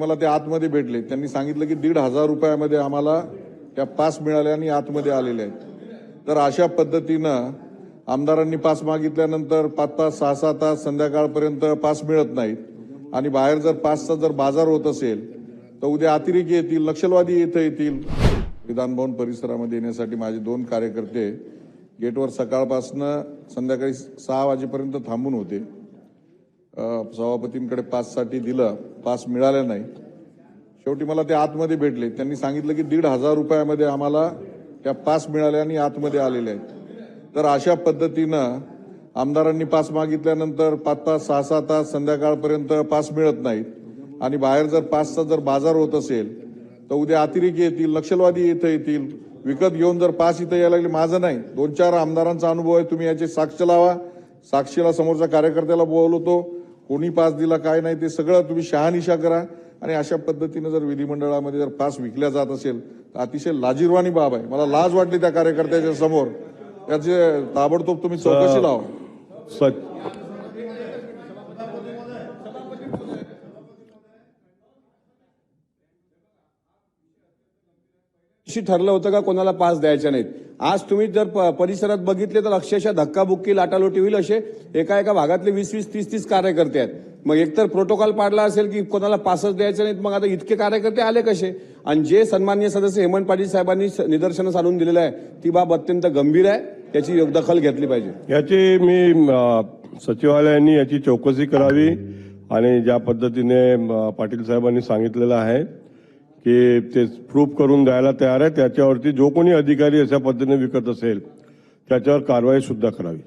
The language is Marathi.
मला ते आतमध्ये भेटले. त्यांनी सांगितलं की दीड हजार रुपयामध्ये आम्हाला त्या पास मिळाल्या आणि आतमध्ये आलेल्या आहेत. तर अशा पद्धतीनं आमदारांनी पास मागितल्यानंतर पाच तास सहा सहा तास संध्याकाळपर्यंत पास मिळत नाहीत. आणि बाहेर जर पासचा जर बाजार होत असेल तर उद्या अतिरेकी येतील नक्षलवादी इथं येतील. विधानभवन परिसरामध्ये येण्यासाठी माझे दोन कार्यकर्ते गेटवर सकाळपासनं संध्याकाळी सहा वाजेपर्यंत थांबून होते. सभापतींकडे पाससाठी दिलं पास मिळाल्या नाही. शेवटी मला ते आतमध्ये भेटले. त्यांनी सांगितलं की दीड हजार रुपयामध्ये आम्हाला त्या पास मिळाल्या आणि आतमध्ये आलेल्या आहेत. तर अशा पद्धतीनं आमदारांनी पास मागितल्यानंतर पाच तास सहा सहा तास संध्याकाळपर्यंत पास मिळत नाहीत. आणि बाहेर जर पासचा जर बाजार होत असेल तर उद्या अतिरेकी येतील नक्षलवादी इथं येतील. विकत घेऊन जर पास इथं यायला लागले माझं नाही. दोन चार आमदारांचा अनुभव आहे तुम्ही याची साक्ष लावा. साक्षीला समोरच्या कार्यकर्त्याला बोलवतो. कोणी पास दिला काय नाही ते सगळं तुम्ही शहानिशा करा. आणि अशा पद्धतीनं जर विधिमंडळामध्ये जर पास विकल्या जात असेल तर अतिशय लाजीरवाणी बाब आहे. मला लाज वाटली त्या कार्यकर्त्याच्या समोर. त्याचे ताबडतोब तुम्ही चौकशी लावा. ठरलं होतं का कोणाला पास द्यायचे नाहीत. आज तुम्ही जर प- परिसरात बघितले तर अक्षरशः धक्काबुक्की लाटालोटी होईल असे एका एका भागातले वीस वीस तीस तीस कार्यकर्ते आहेत. मग एकतर प्रोटोकॉल पाडला असेल की कोणाला पासच द्यायचे नाहीत मग आता इतके कार्यकर्ते आले कसे? आणि जे सन्मान्य सदस्य हेमंत पाटील साहेबांनी निदर्शनास आणून दिलेलं आहे ती बाब अत्यंत गंभीर आहे. त्याची दखल घेतली पाहिजे. याची मी अ, सचिवालयाने याची चौकशी करावी आणि ज्या पद्धतीने अ, पाटील साहेबांनी सांगितलेलं आहे की ते प्रूफ करून द्यायला तयार आहे. त्याच्यावरती जो कोणी अधिकारी अशा पद्धतीने विकत असेल त्याच्यावर कारवाई सुद्धा करावी.